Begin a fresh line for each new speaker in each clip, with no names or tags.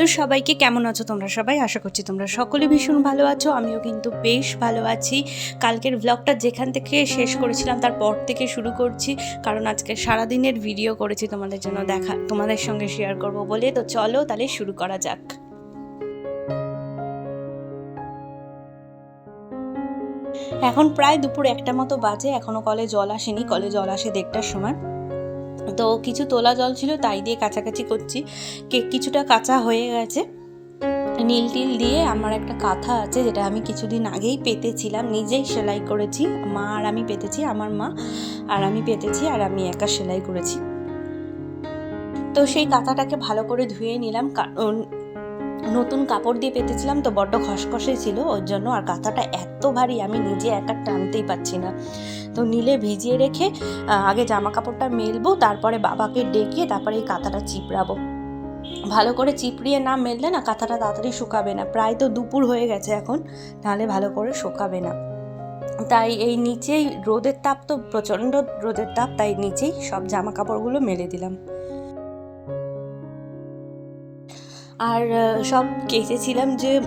Hello সবাইকে, কেমন আছো তোমরা সবাই? আশা করছি তোমরা সকলে ভীষণ ভালো আছো। আমিও কিন্তু বেশ ভালো আছি। কালকের ব্লগটা যেখান থেকে শেষ করেছিলাম তারপর থেকে শুরু করছি। কারণ আজকে সারাদিনের ভিডিও করেছি তোমাদের জন্য দেখা, তোমাদের সঙ্গে শেয়ার করব বলে। তো চলো তাহলে শুরু করা যাক। এখন প্রায় দুপুর একটা মতো বাজে। এখনও কলে জল আসেনি। কলে জল আসে দেড়টার সময়। তো কিছু তোলা জল ছিল, তাই দিয়ে কাছাকাছি করছি। কেক কিছুটা কাঁচা হয়ে গেছে। নীল টিল দিয়ে আমার একটা কাঁথা আছে, যেটা আমি কিছুদিন আগেই পেতেছিলাম। নিজেই সেলাই করেছি, মা আর আমি পেতেছি, আমার মা আর আমি পেতেছি, আর আমি একা সেলাই করেছি। তো সেই কাঁথাটাকে ভালো করে ধুয়ে নিলাম, কারণ নতুন কাপড় দিয়ে পেতেছিলাম তো বড্ড খসখসে ছিল, ওর জন্য আর কাঁথাটা এত ভারী আমি নিজে একা টানতেই পারছি না। তো নীলে ভিজিয়ে রেখে আগে জামা কাপড়টা মেলবো, তারপরে বাবাকে ডেকে তারপরে এই কাঁথাটা চিপড়াবো। ভালো করে চিপড়িয়ে না মেললে না কাঁথাটা তাড়াতাড়ি শুকাবে না। প্রায় তো দুপুর হয়ে গেছে এখন, নাহলে ভালো করে শুকাবে না। তাই এই নিচেই রোদের তাপ তো, প্রচণ্ড রোদের তাপ, তাই নিচেই সব জামা কাপড়গুলো মেলে দিলাম। আর সব কেচেছিলাম যে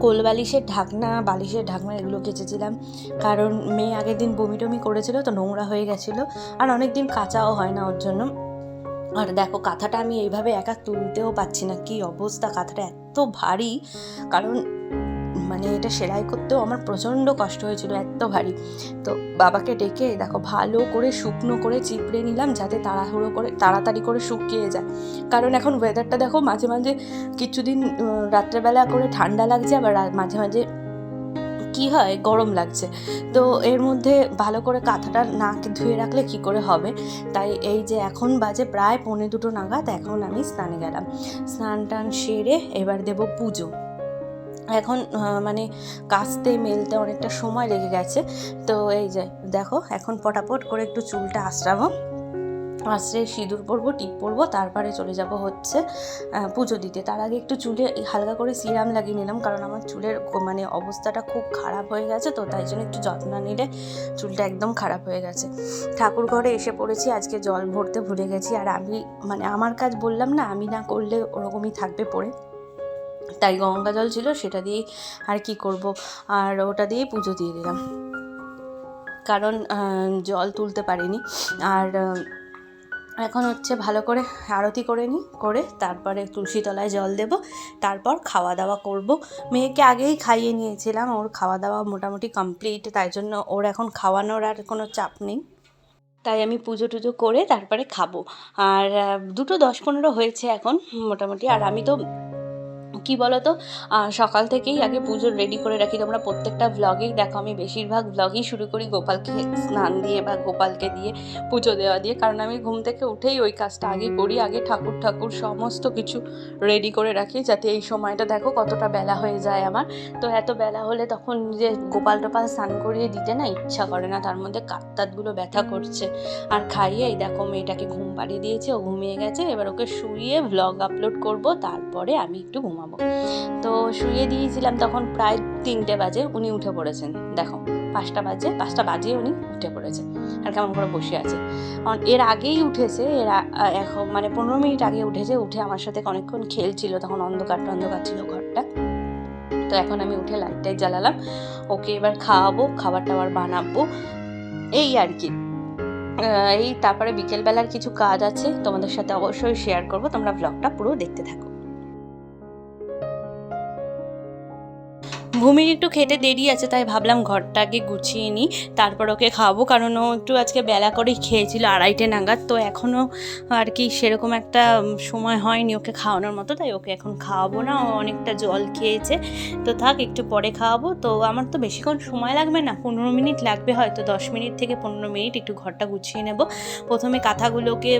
কোল বালিশের ঢাকনা বালিশের ঢাকনা এগুলো কেচেছিলাম। কারণ মেয়ে আগের দিন বমি টমি করেছিল তো নোংরা হয়ে গেছিল। আর অনেক দিন কাঁচাও হয় না ওর জন্য। আর দেখো কাঁথাটা আমি এইভাবে একা তুলতেও পাচ্ছি না। কি অবস্থা? কাঁথাটা এত ভারী। কারণ মানে এটা সেলাই করতেও আমার প্রচণ্ড কষ্ট হয়েছিল, এত ভারী। তো বাবাকে ডেকে, দেখো, ভালো করে শুকনো করে চিপড়ে নিলাম যাতে তাড়াহুড়ো করে, তাড়াতাড়ি করে শুকিয়ে যায়। কারণ এখন ওয়েদারটা দেখো, মাঝে মাঝে কিছুদিন রাত্রেবেলা করে ঠান্ডা লাগছে, আবার মাঝে মাঝে কি হয়, গরম লাগছে। তো এর মধ্যে ভালো করে কাঁথাটা না ধুয়ে রাখলে কি করে হবে? তাই এই যে এখন বাজে প্রায় পৌনে দুটো নাগাদ, এখন আমি স্নানে গেলাম। স্নান টান সেরে এবার দেব পুজো। এখন মানে কাচতে মেলতে অনেকটা সময় লেগে গেছে। তো এই যে, দেখো, এখন পটাপট করে একটু চুলটা আশ্রাবো আশ্রে সিঁদুর পরবো, টিপ পরবো, তারপরে চলে যাব হচ্ছে পুজো দিতে। তার আগে একটু চুলে হালকা করে সিরাম লাগিয়ে নিলাম, কারণ আমার চুলের মানে অবস্থাটা খুব খারাপ হয়ে গেছে, তো তাই জন্য একটু যত্ন নিলে চুলটা একদম খারাপ হয়ে গেছে। ঠাকুর ঘরে এসে পড়েছি, আজকে জল ভরতে ভুলে গেছি। আর আমি মানে আমার কাজ বললাম না, আমি না করলে ওরকমই থাকবে পড়ে। তাই গঙ্গা জল ছিল, সেটা দিয়েই আর কি করব? আর ওটা দিয়েই পুজো দিয়ে দিলাম। কারণ জল তুলতে পারিনি। আর এখন হচ্ছে ভালো করে আরতি করে নিই, করে তারপরে তুলসী তলায় জল দেব। তারপর খাওয়া দাওয়া করব। মেয়েকে আগেই খাইয়ে নিয়েছিলাম, ওর খাওয়া দাওয়া মোটামুটি কমপ্লিট তাই জন্য ওর এখন খাওয়ানোর আর কোনো চাপ নেই। তাই আমি পুজো টুজো করে তারপরে খাব। আর দুটো দশ পনেরো হয়েছে এখন মোটামুটি। আর আমি তো কি বলো তো সকাল থেকেই আগে পুজোর রেডি করে রাখি। তোমরা প্রত্যেকটা ভ্লগেই দেখো, আমি বেশিরভাগ ভ্লগই শুরু করি গোপালকে স্নান দিয়ে বা গোপালকে দিয়ে পুজো দেওয়া দিয়ে। কারণ আমি ঘুম থেকে উঠেই ওই কাজটা আগে করি, আগে ঠাকুর ঠাকুর সমস্ত কিছু রেডি করে রাখি যাতে এই সময়টা দেখো কতটা বেলা হয়ে যায় আমার। তো এত বেলা হলে তখন যে গোপাল টোপাল স্নান করিয়ে দিতে না ইচ্ছা করে না, তার মধ্যে কাত্তাতগুলো ব্যথা করছে। আর খাইয়ে এই দেখো মেয়েটাকে ঘুম পাড়িয়ে দিয়েছে, ও ঘুমিয়ে গেছে। এবার ওকে শুইয়ে ভ্লগ আপলোড করব, তারপরে আমি একটু ঘুমাবো। তো শুয়ে দিয়েছিলাম তখন প্রায় তিনটে বাজে, উনি উঠে পড়েছেন। দেখো, পাঁচটা বাজে পাঁচটা বাজে উনি উঠে পড়েছে। আর কেমন করে বসে আছে। এর আগেই উঠেছে, এর এখন মানে পনেরো মিনিট আগে উঠেছে, উঠে আমার সাথে অনেকক্ষণ খেলছিল, তখন অন্ধকার অন্ধকার ছিল ঘরটা। তো এখন আমি উঠে লাইটটাই জ্বালালাম। ওকে এবার খাওয়াবো, খাবার টাবার বানাবো। এই আর কি। এই তারপরে বিকেলবেলার কিছু কাজ আছে, তোমাদের সাথে অবশ্যই শেয়ার করব। তোমরা ব্লগটা পুরো দেখতে থাকো। ভূমির একটু খেতে দেরি আছে, তাই ভাবলাম ঘরটা আগে গুছিয়ে নিই। তারপর ওকে খাওয়াবো, কারণ ও একটু আজকে বেলা করেই খেয়েছিল আড়াইটে নাগাদ, তো এখনও আর কি সেরকম একটা সময় হয়নি ওকে খাওয়ানোর মতো, তাই ওকে এখন খাওয়াবো না, ও অনেকটা জল খেয়েছে। তো থাক, একটু পরে খাওয়াবো, তো আমার তো বেশিক্ষণ সময় লাগবে না, পনেরো মিনিট লাগবে হয়তো, দশ মিনিট থেকে পনেরো মিনিট একটু ঘরটা গুছিয়ে নেব। প্রথমে কাঁথাগুলোকে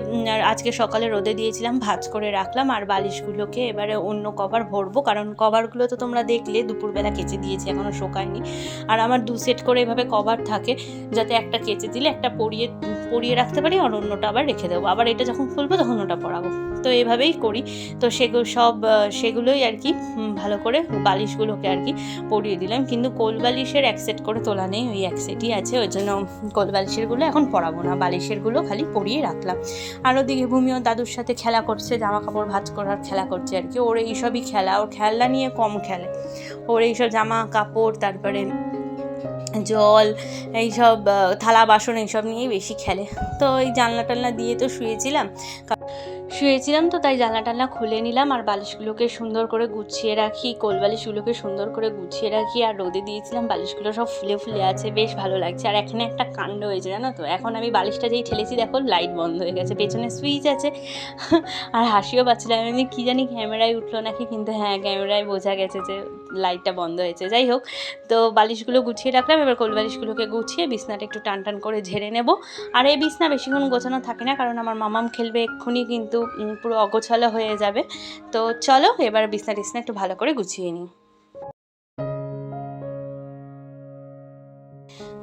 আজকে সকালে রোদে দিয়েছিলাম, ভাজ করে রাখলাম, আর বালিশগুলোকে এবারে অন্য কভার ভরবো, কারণ কভারগুলো তো তোমরা দেখলে, দুপুরবেলা কেচে কেচে দিয়েছি এখনও শোকায়নি। আর আমার দু সেট করে এভাবে কভার থাকে, যাতে একটা কেচে দিলে একটা পরিয়ে পরিয়ে রাখতে পারি আর অন্যটা আবার রেখে দেবো। আবার এটা যখন খুলবো তখন ওটা পরাবো। তো এভাবেই করি। তো সেগুলো সব সেগুলোই আর কি ভালো করে বালিশগুলোকে আর কি পরিয়ে দিলাম। কিন্তু কোল বালিশের এক সেট করে তোলা নেই, ওই এক সেটই আছে। ওই জন্য কোল বালিশেরগুলো এখন পরাবো না। বালিশেরগুলো খালি পরিয়ে রাখলাম। আর ওদিকে ভূমিও দাদুর সাথে খেলা করছে জামা কাপড় ভাঁজ করার খেলা করছে আর কি। ওর এইসবই খেলা। ওর খেলনা নিয়ে কম খেলে। ওর এইসব জামা কাপড় তারপরে জল, এইসব থালা বাসন, এইসব নিয়েই বেশি খেলে। তো এই জানলা টানলা দিয়ে তো শুয়েছিলাম। শুয়েছিলাম তো, তাই জানলা টালনা খুলে নিলাম আর বালিশগুলোকে সুন্দর করে গুছিয়ে রাখি, কোল বালিশগুলোকে সুন্দর করে গুছিয়ে রাখি আর রোদে দিয়েছিলাম, বালিশগুলো সব ফুলে ফুলে আছে, বেশ ভালো লাগছে। আর এখানে একটা কাণ্ড হয়েছে, জানো তো? এখন আমি বালিশটা যেই ঠেলেছি, দেখো, লাইট বন্ধ হয়ে গেছে, পেছনে সুইচ আছে। আর হাসিও পাচ্ছিলাম, আমি কি জানি ক্যামেরায় উঠল নাকি? কিন্তু হ্যাঁ ক্যামেরায় বোঝা গেছে যে লাইটটা বন্ধ হয়েছে। যাই হোক, তো বালিশগুলো গুছিয়ে রাখলাম, এবার কোল বালিশগুলোকে গুছিয়ে বিছনাটা একটু টান টান করে ঝেড়ে নেব। আর এই বিছনা বেশিক্ষণ গোছানো থাকে না, কারণ আমার মামাম খেলবে এক্ষুনি, কিন্তু পুরো অগোছালো হয়ে যাবে। তো চলো এবার বিছনা টিছনা একটু ভালো করে গুছিয়ে নিই।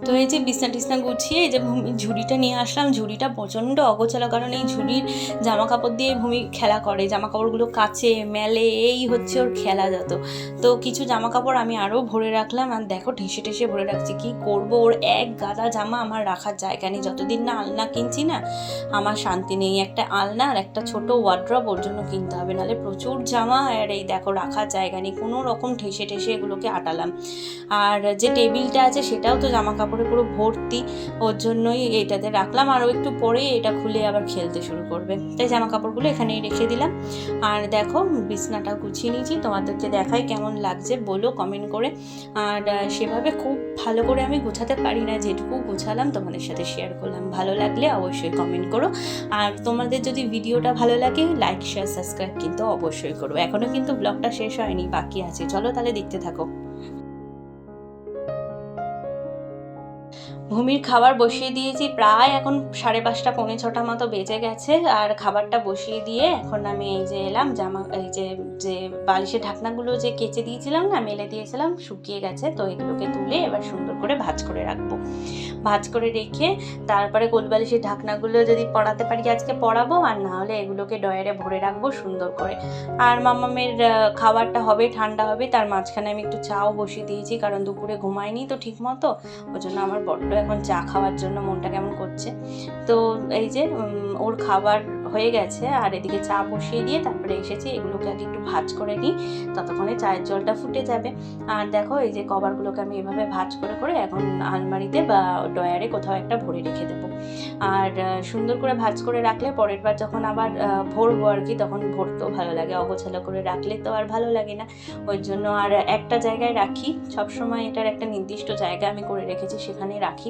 তো এই যে বিছনা টিছনা গুছিয়ে এই যে ভূমি, ঝুড়িটা নিয়ে আসলাম। ঝুড়িটা প্রচণ্ড অগোছালো কারণ এই ঝুড়ির জামা কাপড় দিয়ে ভূমি খেলা করে জামা কাপড়গুলো কাচে, মেলে, এই হচ্ছে ওর খেলা যত। তো কিছু জামা কাপড় আমি আরও ভরে রাখলাম আর দেখো ঠেসে ঠেসে ভরে রাখছি। কি করব? ওর এক গাদা জামা আমার রাখার জায়গা নেই। যতদিন না আলনা কিনছি না, আমার শান্তি নেই। একটা আলনা আর একটা ছোট ওয়ার্ড্রপ ওর জন্য কিনতে হবে। নাহলে প্রচুর জামা আর এই দেখো রাখার জায়গা নেই। কোনো রকম ঠেসে ঠেসে এগুলোকে আটালাম। আর যে টেবিলটা আছে সেটাও তো জামা কাপড়ে পুরো ভর্তি, ওর জন্যই এটাতে রাখলাম। আরও একটু পরে এটা খুলে আবার খেলতে শুরু করবে। তাই জামা কাপড়গুলো এখানেই রেখে দিলাম। আর দেখো বিছনাটা গুছিয়ে নিয়েছি। তোমাদেরকে দেখাই কেমন লাগছে, বলো কমেন্ট করে। আর সেভাবে খুব ভালো করে আমি গোছাতে পারি না। যেটুকু গোছালাম তোমাদের সাথে শেয়ার করলাম। ভালো লাগলে অবশ্যই কমেন্ট করো। আর তোমাদের যদি ভিডিওটা ভালো লাগে লাইক শেয়ার সাবস্ক্রাইব কিন্তু অবশ্যই করো। এখনও কিন্তু ব্লগটা শেষ হয়নি, বাকি আছে। চলো তাহলে দেখতে থাকো। ভূমির খাবার বসিয়ে দিয়েছি, প্রায় এখন সাড়ে পাঁচটা, পৌনে ছটা মতো বেজে গেছে। আর খাবারটা বসিয়ে দিয়ে এখন আমি এই যে এলাম, জামা, এই যে যে বালিশের ঢাকনাগুলো যে কেচে দিয়েছিলাম না, মেলে দিয়েছিলাম, শুকিয়ে গেছে। তো এগুলোকে তুলে এবার সুন্দর করে ভাজ করে রাখব। ভাজ করে রেখে তারপরে কোলবালিশের ঢাকনাগুলো যদি পড়াতে পারি আজকে পড়াবো, আর না হলে এগুলোকে ডয়ারে ভরে রাখব সুন্দর করে। আর মামামের খাবারটা হবে, ঠান্ডা হবে, তার মাঝখানে আমি একটু চাও বসিয়ে দিয়েছি, কারণ দুপুরে ঘুমাইনি তো ঠিক মতো ওই জন্য আমার বড্ড এখন চা খাওয়ার জন্য মনটা কেমন করছে। তো এই যে ওর খাবার হয়ে গেছে আর এদিকে চা বসিয়ে দিয়ে তারপরে এসেছি। এগুলোকে আগে একটু ভাজ করে নিই, ততক্ষণে চায়ের জলটা ফুটে যাবে। আর দেখো, এই যে কভারগুলোকে আমি এভাবে ভাজ করে করে এখন আলমারিতে বা ডয়ারে কোথাও একটা ভরে রেখে দেবো। আর সুন্দর করে ভাজ করে রাখলে পরের বার যখন আবার ভরবো আর কি, তখন ভরতেও ভালো লাগে। অগোছালো করে রাখলে তো আর ভালো লাগে না। ওই জন্য আর একটা জায়গায় রাখি। সবসময় এটার একটা নির্দিষ্ট জায়গা আমি করে রেখেছি সেখানে রাখি।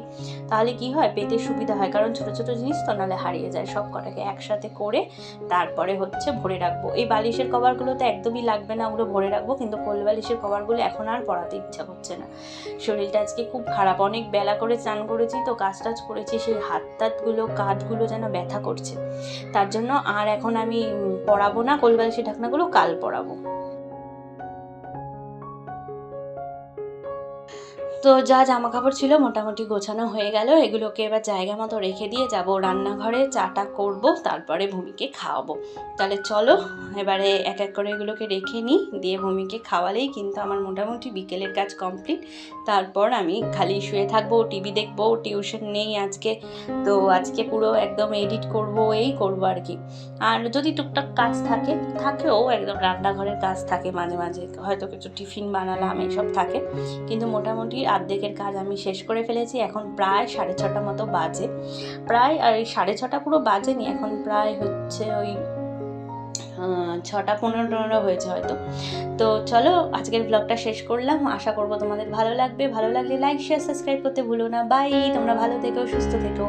তাহলে কি হয়, পেতে সুবিধা হয়। কারণ ছোটো ছোটো জিনিস তো নাহলে হারিয়ে যায়। সব কটাকে একসাথে করে তারপরে হচ্ছে ভরে রাখব। এই বালিশের কভারগুলো তো একদমই লাগবে না, ওগুলো ভরে রাখব। কিন্তু কোল বালিশের কভারগুলো এখন আর পরাতে ইচ্ছা করছে না। শরীরটা আজকে খুব খারাপ। অনেক বেলা করে চান করেছি, তো কাজ টাজ করেছি, সেই হাত টাতগুলো কাঁধগুলো যেন ব্যথা করছে। তার জন্য আর এখন আমি পরাবো না কোল ঢাকনাগুলো কাল পরাবো তো যা জামা কাপড় ছিল মোটামুটি গোছানো হয়ে গেল। এগুলোকে এবার জায়গা মতো রেখে দিয়ে যাব রান্নাঘরে। চাটা করব, তারপরে ভূমিকে খাওয়াবো। তাহলে চলো, এবারে এক এক করে এগুলোকে রেখে নিই। দিয়ে ভূমিকে খাওয়ালেই কিন্তু আমার মোটামুটি বিকেলের কাজ কমপ্লিট। তারপর আমি খালি শুয়ে থাকব, টিভি দেখব, টিউশন নেই আজকে। তো আজকে পুরো একদম এডিট করব, এই করব আর কি। আর যদি টুকটাক কাজ থাকে, থাকেও একদম রান্নাঘরের কাজ থাকে মাঝে মাঝে। হয়তো কিছু টিফিন বানালাম, এইসব থাকে। কিন্তু মোটামুটি আর্ধেকের কাজ আমি শেষ করে ফেলেছি, এখন প্রায় সাড়ে ছটা মতো বাজে। প্রায়, আর এই সাড়ে ছটা পুরো বাজেনি, এখন প্রায় হচ্ছে ওই ছটা পনেরো হয়েছে হয়তো। তো চলো, আজকের ব্লগটা শেষ করলাম। আশা করব তোমাদের ভালো লাগবে। ভালো লাগলে লাইক শেয়ার সাবস্ক্রাইব করতে ভুলো না। বাই তোমরা ভালো থেকো, সুস্থ থেকো।